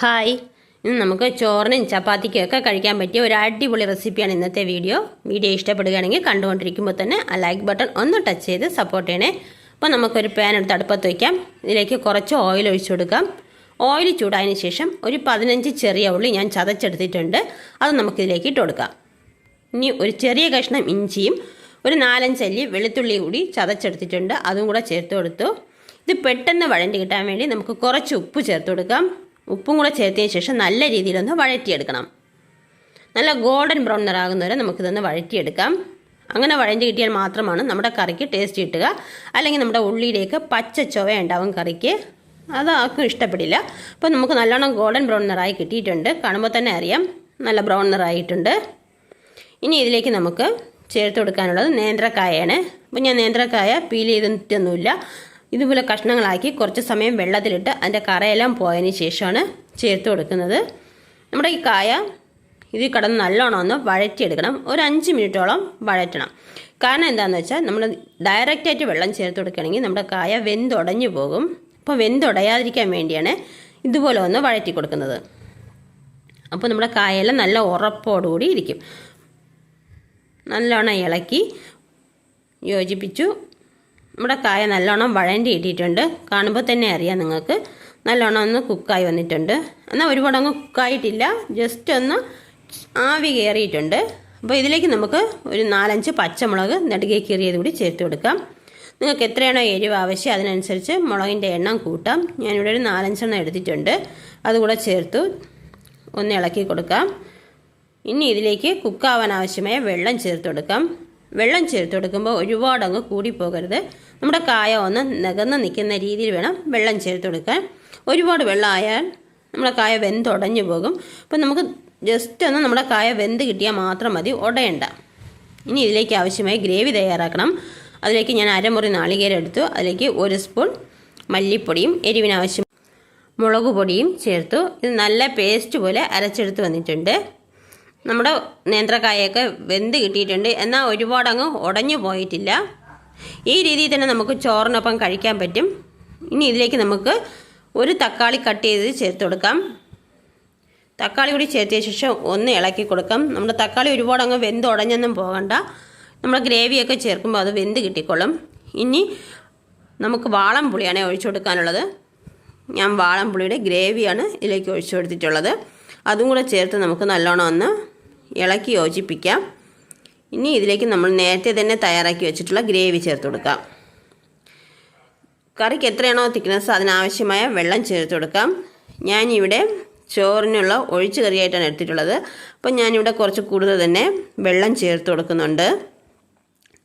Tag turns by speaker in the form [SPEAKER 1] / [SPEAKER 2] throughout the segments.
[SPEAKER 1] Hi. ഇന്ന് നമുക്ക് ചോറിനും ചപ്പാത്തിക്കും ഒക്കെ കഴിക്കാൻ പറ്റിയ ഒരു അടിപൊളി റെസിപ്പിയാണ് ഇന്നത്തെ വീഡിയോ. വീഡിയോ ഇഷ്ടപ്പെടുകയാണെങ്കിൽ കണ്ടുകൊണ്ടിരിക്കുമ്പോൾ തന്നെ ആ ലൈക്ക് ബട്ടൺ ഒന്ന് ടച്ച് ചെയ്ത് സപ്പോർട്ട് ചെയ്യണേ. അപ്പോൾ നമുക്കൊരു പാൻ എടുത്ത് അടുപ്പത്ത് വയ്ക്കാം ഇതിലേക്ക് കുറച്ച് ഓയിൽ ഒഴിച്ചു കൊടുക്കാം. ഓയിൽ ചൂടായതിന് ശേഷം ഒരു പതിനഞ്ച് ചെറിയ ഉള്ളി ഞാൻ ചതച്ചെടുത്തിട്ടുണ്ട്. അത് നമുക്കിതിലേക്ക് ഇട്ട് കൊടുക്കാം. ഇനി ഒരു ചെറിയ കഷ്ണം ഇഞ്ചിയും ഒരു നാലഞ്ചല്ലി വെളുത്തുള്ളി കൂടി ചതച്ചെടുത്തിട്ടുണ്ട്. അതും കൂടെ ചേർത്ത് കൊടുത്തു. ഇത് പെട്ടെന്ന് വഴണ്ടി കിട്ടാൻ വേണ്ടി നമുക്ക് കുറച്ച് ഉപ്പ് ചേർത്ത് കൊടുക്കാം. ഉപ്പും കൂടെ ചേർത്തതിന് ശേഷം നല്ല രീതിയിലൊന്ന് വഴറ്റിയെടുക്കണം. നല്ല ഗോൾഡൻ ബ്രൗൺ നിറാകുന്നവരെ നമുക്കിതൊന്ന് വഴറ്റിയെടുക്കാം. അങ്ങനെ വഴഞ്ഞ് കിട്ടിയാൽ മാത്രമാണ് നമ്മുടെ കറിക്ക് ടേസ്റ്റ് കിട്ടുക. അല്ലെങ്കിൽ നമ്മുടെ ഉള്ളിയിലേക്ക് പച്ച ചൊവ ഉണ്ടാവും കറിക്ക്. അത് ആർക്കും ഇഷ്ടപ്പെടില്ല. അപ്പോൾ നമുക്ക് നല്ലോണം ഗോൾഡൻ ബ്രൗൺ നിറായി കിട്ടിയിട്ടുണ്ട്. കാണുമ്പോൾ തന്നെ അറിയാം നല്ല ബ്രൗൺ നിറായിട്ടുണ്ട്. ഇനി ഇതിലേക്ക് നമുക്ക് ചേർത്ത് കൊടുക്കാനുള്ളത് നേന്ത്രക്കായയാണ് അപ്പോൾ ഞാൻ നേന്ത്രക്കായ പീൽ ചെയ്തിട്ടൊന്നുമില്ല. ഇതുപോലെ കഷ്ണങ്ങളാക്കി കുറച്ച് സമയം വെള്ളത്തിലിട്ട് അതിന്റെ കറയെല്ലാം പോയതിന് ശേഷമാണ് ചേർത്ത് കൊടുക്കുന്നത്. നമ്മുടെ ഈ കായ ഇതിൽ കിടന്ന് നല്ലോണം ഒന്ന് വഴറ്റിയെടുക്കണം. ഒരു അഞ്ച് മിനിറ്റോളം വഴറ്റണം. കാരണം എന്താണെന്ന് വെച്ചാൽ നമ്മൾ ഡയറക്റ്റായിട്ട് വെള്ളം ചേർത്ത് കൊടുക്കുകയാണെങ്കിൽ നമ്മുടെ കായ വെന്തുടഞ്ഞു പോകും. അപ്പോൾ വെന്തുടയാതിരിക്കാൻ വേണ്ടിയാണ് ഇതുപോലെ ഒന്ന് വഴറ്റി കൊടുക്കുന്നത്. അപ്പോൾ നമ്മുടെ കായെല്ലാം നല്ല ഉറപ്പോടുകൂടി ഇരിക്കും. നല്ലോണം ഇളക്കി യോജിപ്പിച്ചു. നമ്മുടെ കായ നല്ലോണം വഴണ്ടി ഇട്ടിട്ടുണ്ട്. കാണുമ്പോൾ തന്നെ അറിയാം നിങ്ങൾക്ക്. നല്ലോണം ഒന്ന് കുക്കായി വന്നിട്ടുണ്ട്. എന്നാൽ ഒരുപാട് അങ്ങ് കുക്കായിട്ടില്ല. ജസ്റ്റ് ഒന്ന് ആവി കയറിയിട്ടുണ്ട് അപ്പോൾ ഇതിലേക്ക് നമുക്ക് ഒരു നാലഞ്ച് പച്ചമുളക് നെടുകെ കീറിയത് കൂടി ചേർത്ത് കൊടുക്കാം. നിങ്ങൾക്ക് എത്രയാണോ എരിവ് ആവശ്യം അതിനനുസരിച്ച് മുളകിന്റെ എണ്ണം കൂട്ടാം. ഞാനിവിടെ ഒരു നാലഞ്ചെണ്ണം എടുത്തിട്ടുണ്ട്. അതുകൂടെ ചേർത്തു. ഒന്ന് ഇളക്കി കൊടുക്കാം. ഇനി ഇതിലേക്ക് കുക്കാവാൻ ആവശ്യമായ വെള്ളം ചേർത്ത് കൊടുക്കാം. വെള്ളം ചേർത്ത് കൊടുക്കുമ്പോൾ ഒരുപാട് അങ്ങ് കൂടിപ്പോകരുത്. നമ്മുടെ കായ ഒന്ന് നികന്ന് നിൽക്കുന്ന രീതിയിൽ വേണം വെള്ളം ചേർത്ത് കൊടുക്കാൻ ഒരുപാട് വെള്ളമായാൽ നമ്മുടെ കായ വെന്തുടഞ്ഞു പോകും. അപ്പം നമുക്ക് ജസ്റ്റ് ഒന്ന് നമ്മുടെ കായ വെന്ത് കിട്ടിയാൽ മാത്രം മതി ഉടയണ്ട ഇനി ഇതിലേക്ക് ആവശ്യമായി ഗ്രേവി തയ്യാറാക്കണം. അതിലേക്ക് ഞാൻ അരമുറി നാളികേരം എടുത്തു. അതിലേക്ക് ഒരു സ്പൂൺ മല്ലിപ്പൊടിയും എരിവിനാവശ്യം മുളക് പൊടിയും ചേർത്തു. ഇത് നല്ല പേസ്റ്റ് പോലെ അരച്ചെടുത്ത് വന്നിട്ടുണ്ട്. നമ്മുടെ നേന്ത്രക്കായൊക്കെ വെന്ത് കിട്ടിയിട്ടുണ്ട്. എന്നാൽ ഒരുപാടങ്ങ് ഉടഞ്ഞു പോയിട്ടില്ല. ഈ രീതിയിൽ തന്നെ നമുക്ക് ചോറിനൊപ്പം കഴിക്കാൻ പറ്റും. ഇനി ഇതിലേക്ക് നമുക്ക് ഒരു തക്കാളി കട്ട് ചെയ്ത് ചേർത്ത് കൊടുക്കാം. തക്കാളി കൂടി ചേർത്തിയ ശേഷം ഒന്ന് ഇളക്കി കൊടുക്കാം. നമ്മുടെ തക്കാളി ഒരുപാട് അങ്ങ് വെന്ത് ഉടഞ്ഞൊന്നും പോകണ്ട. നമ്മുടെ ഗ്രേവിയൊക്കെ ചേർക്കുമ്പോൾ അത് വെന്ത് കിട്ടിക്കൊള്ളും ഇനി നമുക്ക് വാളം പുളിയാണ് ഒഴിച്ചു കൊടുക്കാനുള്ളത്. ഞാൻ വാളം പുളിയുടെ ഗ്രേവിയാണ് ഇതിലേക്ക് ഒഴിച്ചു കൊടുത്തിട്ടുള്ളത്. അതും കൂടെ ചേർത്ത് നമുക്ക് നല്ലോണം ഒന്ന് ഇളക്കി യോജിപ്പിക്കാം. ഇനി ഇതിലേക്ക് നമ്മൾ നേരത്തെ തന്നെ തയ്യാറാക്കി വെച്ചിട്ടുള്ള ഗ്രേവി ചേർത്ത് കൊടുക്കാം. കറിക്ക് എത്രയാണോ തിക്നെസ് അതിനാവശ്യമായ വെള്ളം ചേർത്ത് കൊടുക്കാം. ഞാനിവിടെ ചോറിനുള്ള ഒഴിച്ചു കറിയായിട്ടാണ് എടുത്തിട്ടുള്ളത്. അപ്പം ഞാനിവിടെ കുറച്ച് കൂടുതൽ തന്നെ വെള്ളം ചേർത്ത് കൊടുക്കുന്നുണ്ട്.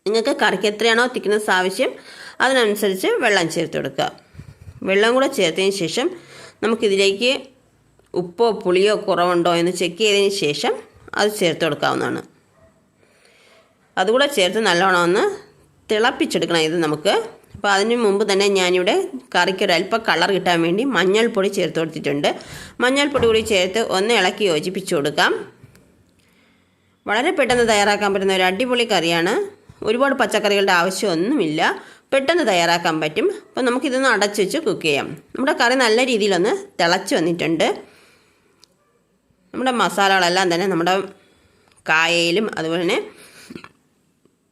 [SPEAKER 1] നിങ്ങൾക്ക് കറിക്ക് എത്രയാണോ തിക്നെസ് ആവശ്യം അതിനനുസരിച്ച് വെള്ളം ചേർത്ത് കൊടുക്കുക. വെള്ളം കൂടെ ചേർത്തതിന് ശേഷം നമുക്കിതിലേക്ക് ഉപ്പോ പുളിയോ കുറവുണ്ടോ എന്ന് ചെക്ക് ചെയ്തതിന് ശേഷം അത് ചേർത്ത് കൊടുക്കാവുന്നതാണ്. അതുകൂടെ ചേർത്ത് നല്ലോണം ഒന്ന് തിളപ്പിച്ചെടുക്കണം ഇത് നമുക്ക്. അപ്പോൾ അതിന് മുമ്പ് തന്നെ ഞാനിവിടെ കറിക്ക് ഒരു അല്പം കളർ കിട്ടാൻ വേണ്ടി മഞ്ഞൾപ്പൊടി ചേർത്ത് കൊടുത്തിട്ടുണ്ട്. മഞ്ഞൾപ്പൊടി കൂടി ചേർത്ത് ഒന്ന് ഇളക്കി യോജിപ്പിച്ച് കൊടുക്കാം. വളരെ പെട്ടെന്ന് തയ്യാറാക്കാൻ പറ്റുന്ന ഒരു അടിപൊളി കറിയാണ്. ഒരുപാട് പച്ചക്കറികളുടെ ആവശ്യമൊന്നുമില്ല. പെട്ടെന്ന് തയ്യാറാക്കാൻ പറ്റും. അപ്പോൾ നമുക്കിതൊന്ന് അടച്ചു വെച്ച് കുക്ക് ചെയ്യാം. നമ്മുടെ കറി നല്ല രീതിയിലൊന്ന് തിളച്ച് വന്നിട്ടുണ്ട്. നമ്മുടെ മസാലകളെല്ലാം തന്നെ നമ്മുടെ കായയിലും അതുപോലെ തന്നെ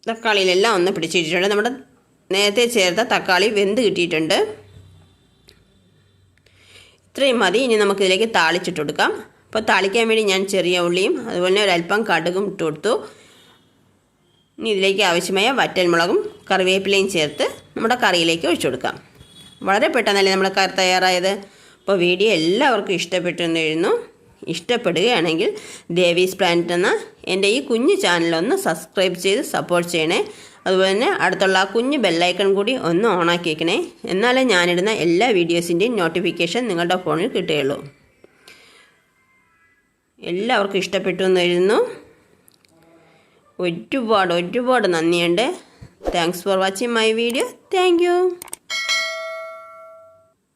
[SPEAKER 1] തക്കാളിയിലെല്ലാം ഒന്ന് പിടിച്ചിട്ടുണ്ട്. നമ്മുടെ നേരത്തെ ചേർത്ത തക്കാളി വെന്ത് കിട്ടിയിട്ടുണ്ട്. ഇത്രയും മതി. ഇനി നമുക്കിതിലേക്ക് താളിച്ചിട്ട് കൊടുക്കാം. അപ്പോൾ താളിക്കാൻ വേണ്ടി ഞാൻ ചെറിയ ഉള്ളിയും അതുപോലെ തന്നെ ഒരല്പം കടുകും ഇട്ട് കൊടുത്തു. ഇനി ഇതിലേക്ക് ആവശ്യമായ വറ്റൽമുളകും കറിവേപ്പിലയും ചേർത്ത് നമ്മുടെ കറിയിലേക്ക് ഒഴിച്ചു കൊടുക്കാം. വളരെ പെട്ടെന്നല്ലേ നമ്മുടെ കറി തയ്യാറായത്? അപ്പോൾ വീഡിയോ എല്ലാവർക്കും ഇഷ്ടപ്പെട്ടു എന്ന് എഴുതുന്നു. ഇഷ്ടപ്പെടുകയാണെങ്കിൽ ദേവീസ് പ്ലാനറ്റ് എന്ന എന്റെ ഈ കുഞ്ഞു ചാനലൊന്ന് സബ്സ്ക്രൈബ് ചെയ്ത് സപ്പോർട്ട് ചെയ്യണേ. അതുപോലെ തന്നെ അടുത്തുള്ള ആ കുഞ്ഞു ബെല്ലൈക്കൺ കൂടി ഒന്ന് ഓണാക്കി വയ്ക്കണേ എന്നാലേ ഞാനിടുന്ന എല്ലാ വീഡിയോസിന്റെയും നോട്ടിഫിക്കേഷൻ നിങ്ങളുടെ ഫോണിൽ കിട്ടുകയുള്ളൂ. എല്ലാവർക്കും ഇഷ്ടപ്പെട്ടു എന്ന് എഴുതുന്നു. ഒരുപാട് ഒരുപാട് നന്ദിയുണ്ട്. Thanks for watching my video thank